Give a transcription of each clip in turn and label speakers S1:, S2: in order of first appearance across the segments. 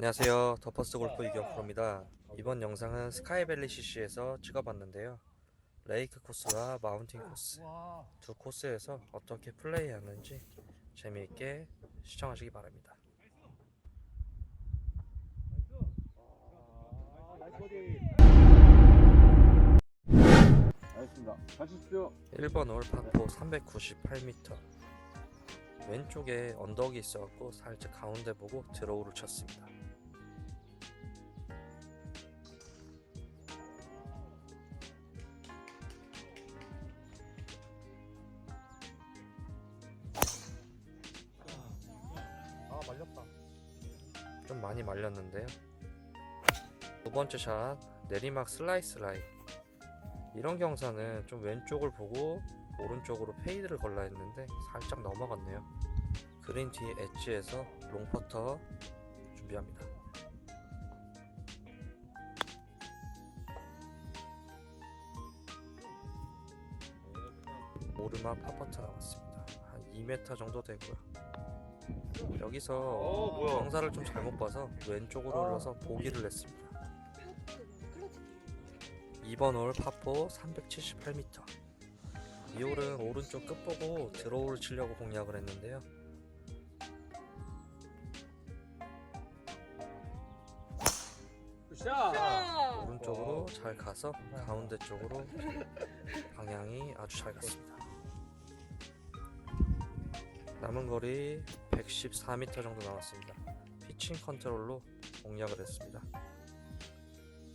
S1: 안녕하세요. 더퍼스 골프 이경 프로입니다. 이번 영상은 스카이밸리 CC에서 찍어봤는데요. 레이크 코스와 마운틴 코스 두 코스에서 어떻게 플레이하는지 재미있게 시청하시기 바랍니다.
S2: 알겠습니다. 가십시오.
S1: 1번 홀 파포 398m 왼쪽에 언덕이 있어갖고 살짝 가운데 보고 드로우를 쳤습니다. 좀 많이 말렸는데요. 두 번째 샷 내리막 슬라이스 라인 이런 경사는 좀 왼쪽을 보고 오른쪽으로 페이드를 걸라 했는데 살짝 넘어갔네요. 그린 뒤 엣지에서 롱퍼터 준비합니다. 오르막 파퍼트 나왔습니다. 한 2m 정도 되고요. 여기서
S2: 어, 뭐야?
S1: 경사를 좀 잘못 봐서 왼쪽으로 흘러서 보기를 냈습니다. 2번 홀 파포 378m. 이 홀은 오른쪽 끝 보고 드로우를 치려고 공략을 했는데요.
S2: 굿샷.
S1: 오른쪽으로 잘 가서 가운데 쪽으로 방향이 아주 잘 갔습니다. 남은 거리 114m 정도 남았습니다. 피칭 컨트롤로 공략을 했습니다.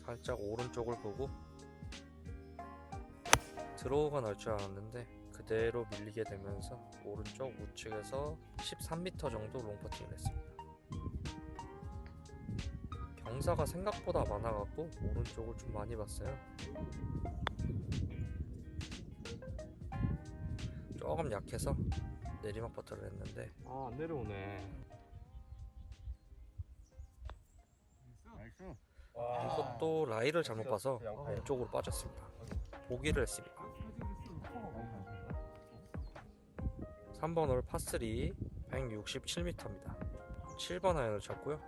S1: 살짝 오른쪽을 보고 드로우가 날 줄 알았는데 그대로 밀리게 되면서 오른쪽 우측에서 13m 정도 롱퍼팅을 했습니다. 경사가 생각보다 많아갖고 오른쪽을 좀 많이 봤어요. 조금 약해서 내리막 버터를 했는데
S2: 아 안 내려오네. 나이스.
S1: 이것도 라이를 잘못 봐서 왼쪽으로 빠졌습니다. 보기를 했습니다. 3번 홀 파3 167m입니다. 7번 아이언을 쳤고요.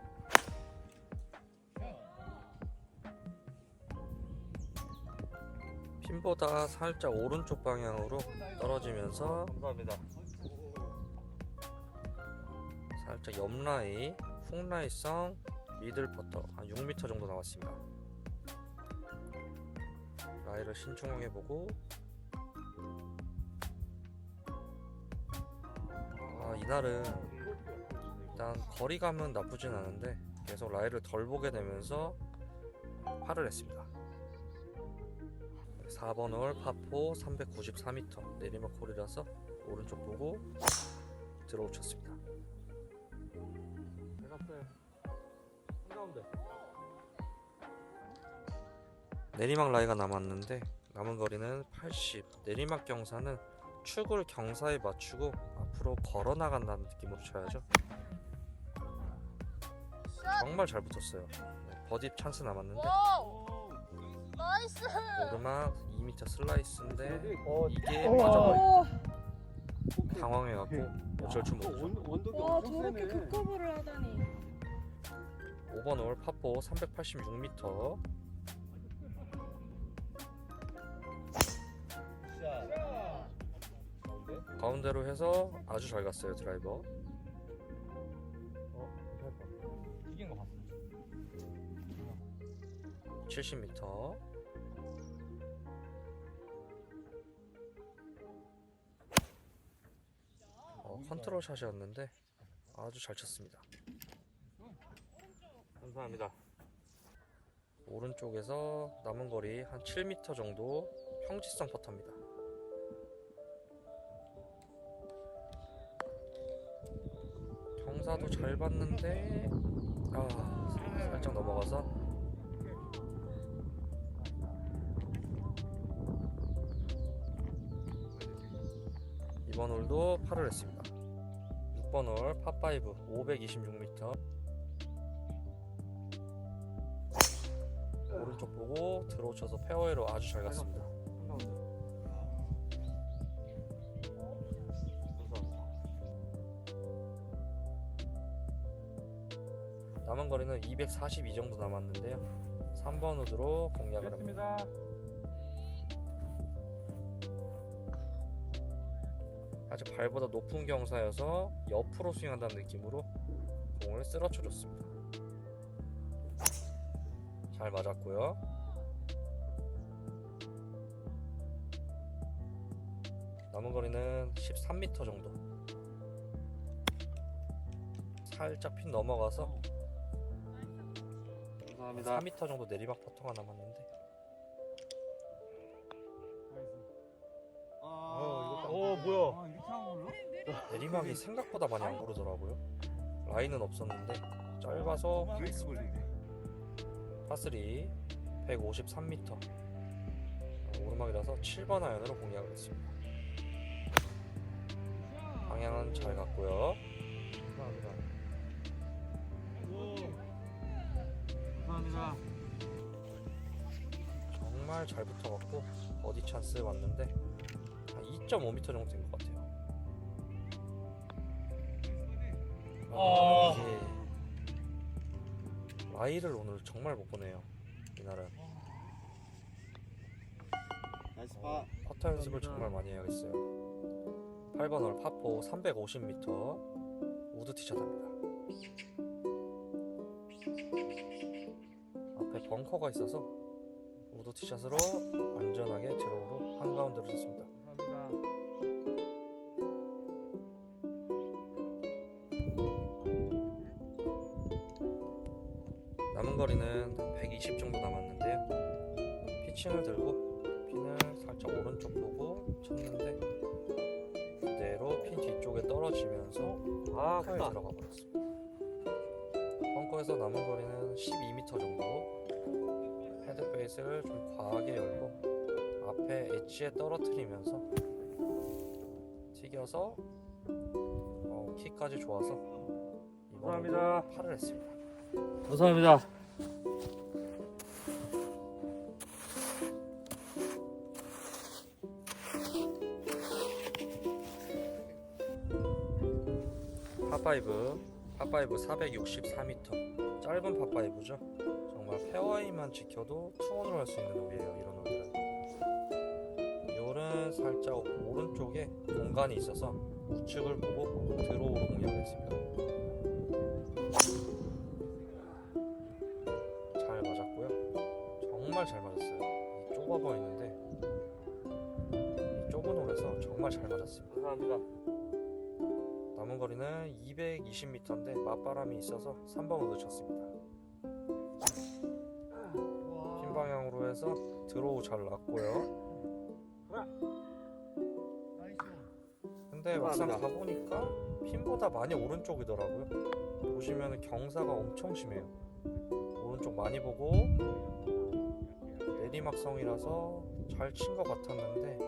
S1: 핀보다 살짝 오른쪽 방향으로 떨어지면서
S2: 감사합니다.
S1: 살짝 옆라이, 훅라이성, 미들 퍼터 한 6m 정도 나왔습니다. 라이를 신중하게 보고 아 이날은 일단 거리감은 나쁘진 않은데 계속 라이를 덜 보게 되면서 팔을 했습니다. 4번 홀 파포 394m 내리막 홀이라서 오른쪽 보고 들어오 쳤습니다.
S2: 한가운데.
S1: 내리막 라이가 남았는데 남은 거리는 80 내리막 경사는 축을 경사에 맞추고 앞으로 걸어 나간다는 느낌으로 쳐야죠. 정말 잘 붙었어요. 네, 버디 찬스 남았는데.
S3: 나이스!
S1: 오르막 2m 슬라이스인데
S2: 어,
S1: 이게
S2: 어.
S1: 빠져버려
S3: 오,
S1: 당황해갖고 어쩔 줄 모르죠.
S3: 와 저렇게
S2: 세네.
S3: 극커브를 하다니
S1: 5번 홀 파포 386m
S2: 샷. 가운데.
S1: 가운데로 해서 아주 잘 갔어요 드라이버
S2: 어. 이긴 거 봤어.
S1: 70m 어, 컨트롤 샷이었는데 아주 잘 쳤습니다
S2: 감사합니다.
S1: 오른쪽에서 남은 거리 한 7m 정도 평지성 퍼터입니다. 경사도 잘 봤는데 아 살짝 넘어가서. 이번 홀도 팔을 했습니다. 6번 홀 파5 526m 오른쪽 보고 들어오셔서 페어웨이로 아주 잘 갔습니다. 남은 거리는 242 정도 남았는데요. 3번 우드로 공략을 합니다. 아직 발보다 높은 경사여서 옆으로 스윙한다는 느낌으로 공을 쓸어쳐 줬습니다. 잘 맞았고요. 남은 거리는 13m 정도. 살짝 핀 넘어가서
S2: 감사합니다.
S1: 4m 정도 내리막 퍼터가 남았는데
S2: 어, 오 뭐야?
S4: 아, 이렇게 한 걸로?
S1: 내리막이 생각보다 많이 안 구르더라고요. 라인은 없었는데 짧아서
S4: 걸리네.
S1: 파3 153m 오르막이라서 7번 아이언으로 공략을 했습니다. 방향은 잘 갔고요.
S2: 감사합니다. 감사합니다.
S1: 정말 잘 붙어갖고 어디 찬스 왔는데 한 2.5m 정도 된 것 같아요.
S2: 어.
S1: 아, 이게 라이를 오늘 정말 못 보네요. 이날은
S4: 나이스 파.
S1: 퍼터 연습을 정말 많이 해야겠어요. 8번 홀 파포 350m 우드 티샷합니다. 앞에 벙커가 있어서 우드 티샷으로 안전하게 드로우로 한가운데로 쳤습니다. 피칭을 들고 핀을 살짝 오른쪽 보고 쳤는데 그대로 핀 뒤쪽에 떨어지면서
S2: 아
S1: 벙커에
S2: 크다.
S1: 들어가 버렸습니다. 벙커에서 남은 거리는 12m 정도. 헤드베이스를 좀 과하게 열고 앞에 엣지에 떨어뜨리면서 튀겨서 어, 키까지 좋아서 이번에도
S2: 감사합니다.
S1: 팔을 했습니다.
S2: 감사합니다.
S1: 파5 파5 464m 짧은 파5죠. 정말 페어웨이만 지켜도 투혼을 할수 있는 홀이에요 이런 홀들은. 홀은 살짝 오른쪽에 공간이 있어서 우측을 보고 드로우로 공략을 했습니다. 잘 맞았고요. 정말 잘 맞았어요. 이 좁아 보이는데 이 좁은 홀에서 정말 잘 맞았습니다.
S2: 감사합니다.
S1: 남은 거리는 220m인데 맞바람이 있어서 3번 우드 쳤습니다. 핀 방향으로 해서 드로우 잘 났고요. 근데 막상. 가보니까 핀보다 많이 오른쪽이더라고요. 보시면 경사가 엄청 심해요. 오른쪽 많이 보고 내리막성이라서 잘 친 것 같았는데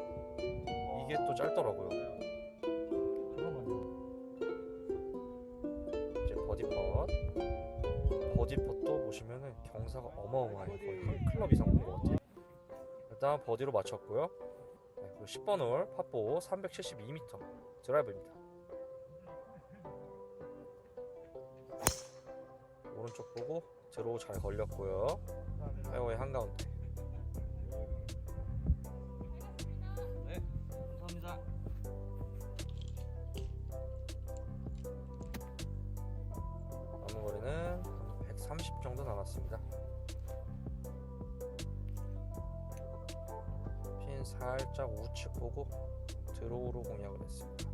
S1: 이게 또 짧더라고요. 보시면은 경사가 어마어마해요 거의 한 클럽 이상 본것 같아요 일단 버디로 맞췄고요. 네, 그리고 10번 홀 파4 372m 드라이브입니다. 오른쪽 보고 드로우 잘 걸렸고요. 페어웨이 한가운데 남았습니다. 핀 살짝 우측 보고 드로우로 공략을 했습니다.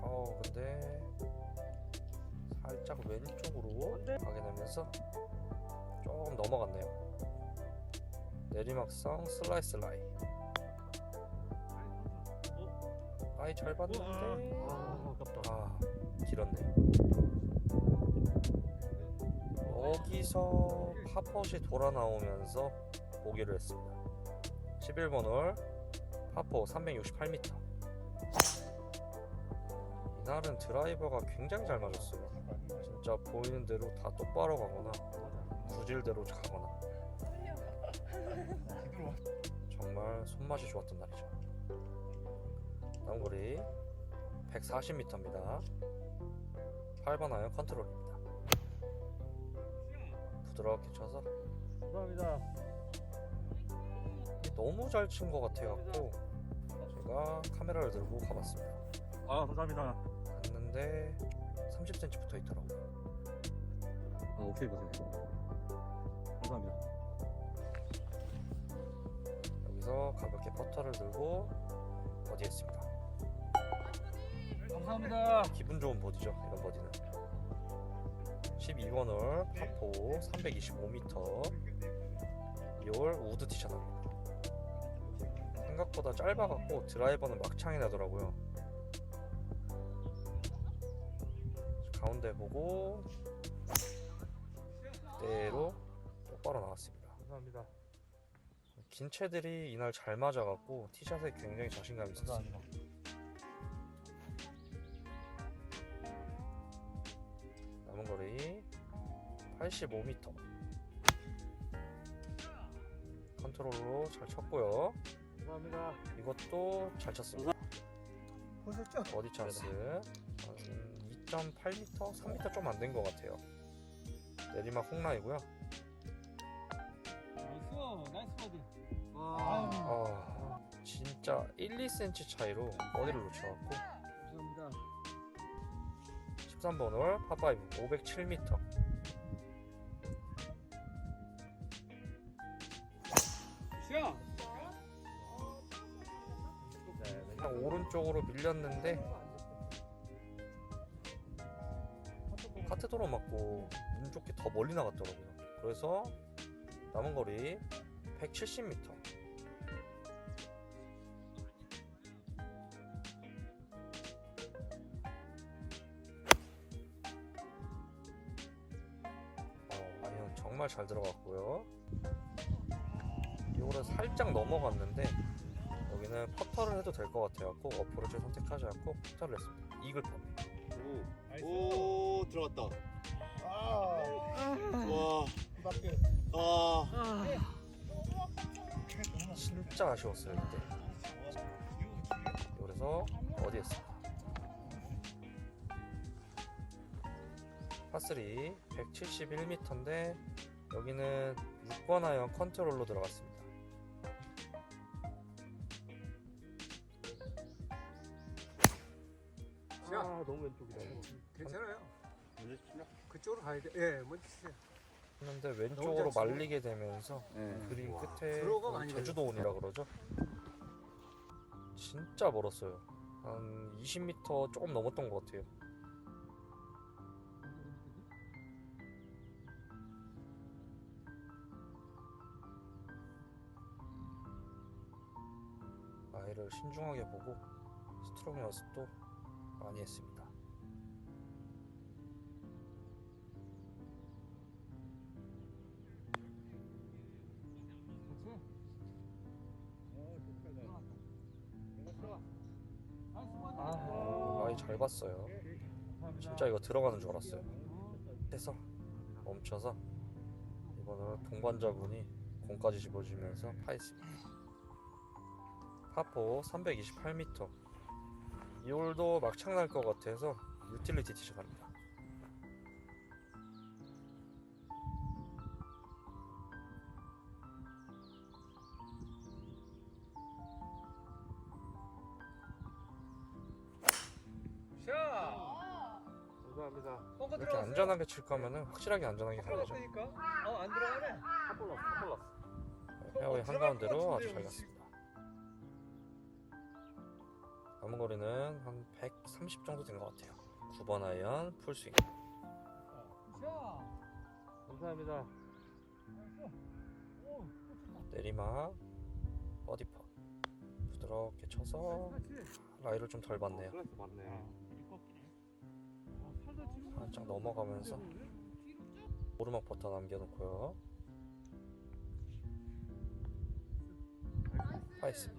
S1: 어 근데 살짝 왼쪽으로 가게 되면서 조금 넘어갔네요. 내리막성 슬라이스 라이. 아이 잘 봤는데.
S2: 아 아깝다.
S1: 아 길었네요 여기서 파퍼시 돌아 나오면서 보기를 했습니다. 11번 홀 파퍼 368m 이날은 드라이버가 굉장히 잘 맞았어요. 진짜 보이는 대로 다 똑바로 가거나 구질대로 가거나. 정말 손맛이 좋았던 날이죠 남거리 140m입니다. 8번 아이언 컨트롤입니다. 부드럽게 쳐서
S2: 감사합니다.
S1: 너무 잘 친 것 같아갖고 제가 카메라를 들고 가봤습니다.
S2: 아 감사합니다.
S1: 갔는데 30cm 붙어 있더라고요.
S2: 아 오케이 보세요. 감사합니다.
S1: 여기서 가볍게 퍼터를 들고 버디했습니다.
S2: 감사합니다.
S1: 기분 좋은 버디죠, 이런 버디는. 12번 홀 파포 325m 2홀 우드 티샷입니다. 생각보다 짧아갖고 드라이버는 막창이 나더라고요. 가운데 보고 그대로 똑바로 나왔습니다.
S2: 감사합니다.
S1: 긴 채들이 이날 잘 맞아갖고 티샷에 굉장히 자신감이 있었어요. 남은 거리 85m. 컨트롤로 잘 쳤고요.
S2: 감사합니다.
S1: 이것도 잘 쳤습니다.
S4: 보셨죠?
S1: 어디 찬스? 한 2.8m, 3m 좀 안 된 것 같아요. 내리막 홍라이고요. 1, 2cm 차이로 어디를 놓쳐갖고
S2: 감사합니다.
S1: 13번 홀 파5 507m.
S2: 시야.
S1: 그냥 오른쪽으로 밀렸는데 카트 도로 맞고 운 좋게 더 멀리 나갔더라고요. 그래서 남은 거리 170m. 잘 들어갔고요. 이거는 살짝 넘어갔는데 여기는 퍼터를 해도 될 것 같아갖고 어프로치를 선택하지 않고 퍼터를 했습니다. 이글 퍼.
S4: 오. 오 들어갔다.
S3: 아.
S4: 와. 아.
S1: 진짜 아쉬웠어요 그때. 그래서 어디 했습니다. 파3 171m인데 여기는 6번 아이언 컨트롤로 들어갔습니다.
S2: 아 너무 왼쪽이다.
S5: 괜찮아요.
S4: 먼저 치냐?
S5: 그쪽으로 가야 돼. 예, 먼저 치세요.
S1: 했는데 왼쪽으로
S5: 잘 치고.
S1: 말리게 되면서
S4: 네.
S1: 그린 끝에
S5: 들어가 많이
S1: 제주도 온이라 그러죠. 진짜 멀었어요. 한 20m 조금 넘었던 것 같아요. 아이를 신중하게 보고 스트로크 연습도 많이 했습니다.
S2: 아,
S1: 아이 잘 봤어요. 진짜 이거 들어가는 줄 알았어요. 해서 멈춰서 이번은 동반자분이 공까지 집어주면서 파했습니다. 파포 328m. 이 홀도 막창 날 것 같아서 유틸리티 티셔 갑니다.
S2: 감사합니다.
S1: 이렇게. 안전하게 칠 거면은 확실하게 안전하게 가야죠.
S5: 들어갔다니까. 어, 안 들어가네.
S2: 한 플러스
S1: 페어웨이 한가운데로
S5: 것
S1: 아주 잘 갔습니다. 남은 거리는 한 130 정도 된 것 같아요. 9번 아이언 풀스윙.
S5: 샤.
S2: 감사합니다.
S1: 내리막 버디퍼 부드럽게 쳐서 라이를 좀 덜 받네요.
S2: 플러스 맞네.
S1: 살짝 넘어가면서 오르막 버터 남겨놓고요. 파이스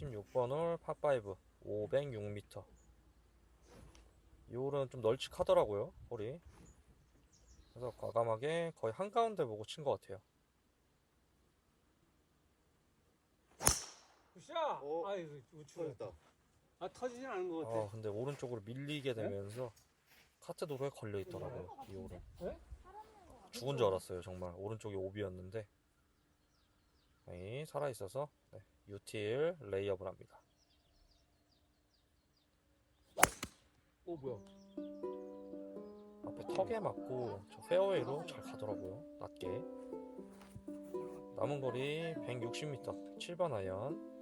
S1: 16번 홀 파5 506m. 이 홀은 좀 널찍하더라고요, 홀이. 그래서 과감하게 거의 한가운데 보고 친 것 같아요.
S5: 굿샷.
S4: 오.
S5: 아이고 우측.
S4: 터졌다.
S5: 아 터지진 않은 것 같아.
S1: 아 근데 오른쪽으로 밀리게 되면서 카트 도로에 걸려 있더라고요 이 홀은
S5: 네?
S1: 죽은 줄 알았어요 정말 오른쪽이 오비였는데 네, 살아 있어서 네, 유틸 레이업을 합니다.
S2: 오 뭐야?
S1: 앞에 턱에 맞고 저 페어웨이로 잘 가더라고요. 낮게. 남은 거리 160m 7번 아이언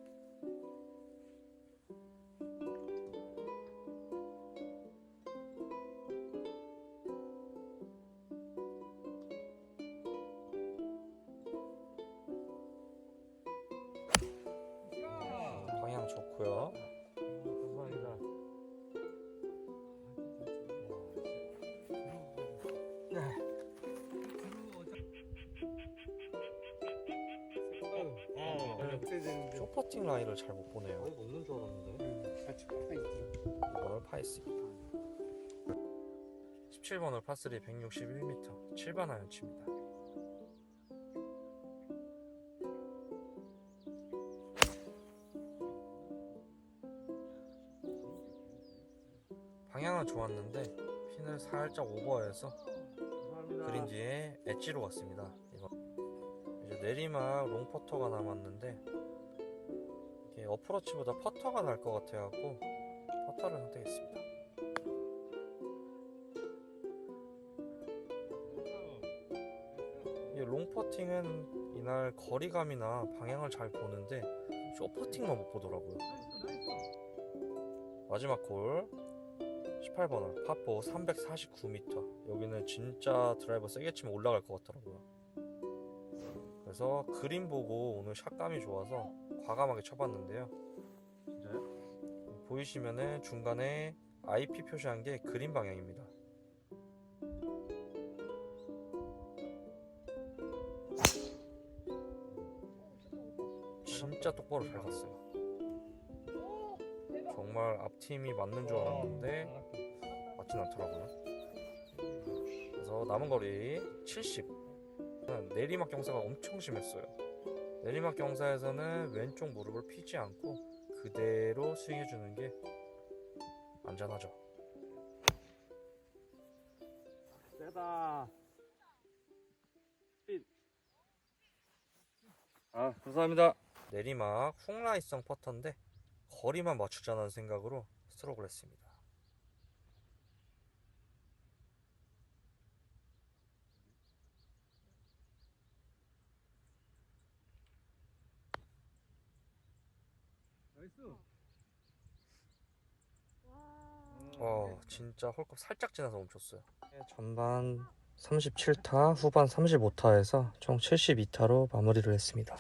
S5: 되는데?
S1: 쇼퍼팅 라인을 잘 못 보네요
S2: 거의 없는 줄 알았는데.
S4: 같이 가까이 있더라고.
S1: 2번을 파했습니다 17번을 파3 161m 7번 아이언 칩니다 방향은 좋았는데 핀을 살짝 오버해서
S2: 감사합니다.
S1: 그린 뒤에 엣지로 왔습니다. 내리막 롱 퍼터가 남았는데 이게 어프로치보다 퍼터가 날 것 같아갖고 퍼터를 선택했습니다. 이 롱 퍼팅은 이날 거리감이나 방향을 잘 보는데 쇼 퍼팅만 못 보더라고요. 마지막 홀 18번홀 파포 349m 여기는 진짜 드라이버 세게 치면 올라갈 것 같더라고요 그래서 그림 보고 오늘 샷감이 좋아서 과감하게 쳐봤는데요
S2: 진짜요?
S1: 보이시면은 중간에 IP 표시한 게 그림 방향입니다 진짜 똑바로 잘 갔어요 정말 앞팀이 맞는 줄 알았는데 맞진 않더라고요. 그래서 남은 거리 70. 내리막 경사가 엄청 심했어요. 내리막 경사에서는 왼쪽 무릎을 피지 않고 그대로 스윙해주는 게 안전하죠.
S2: 세다. 핀. 아 감사합니다.
S1: 내리막 훅라이성 퍼터인데 거리만 맞추자는 생각으로 스트로크를 했습니다.
S5: 나이스.
S1: 어, 진짜 홀컵 살짝 지나서 멈췄어요. 전반 37타, 후반 35타에서 총 72타로 마무리를 했습니다.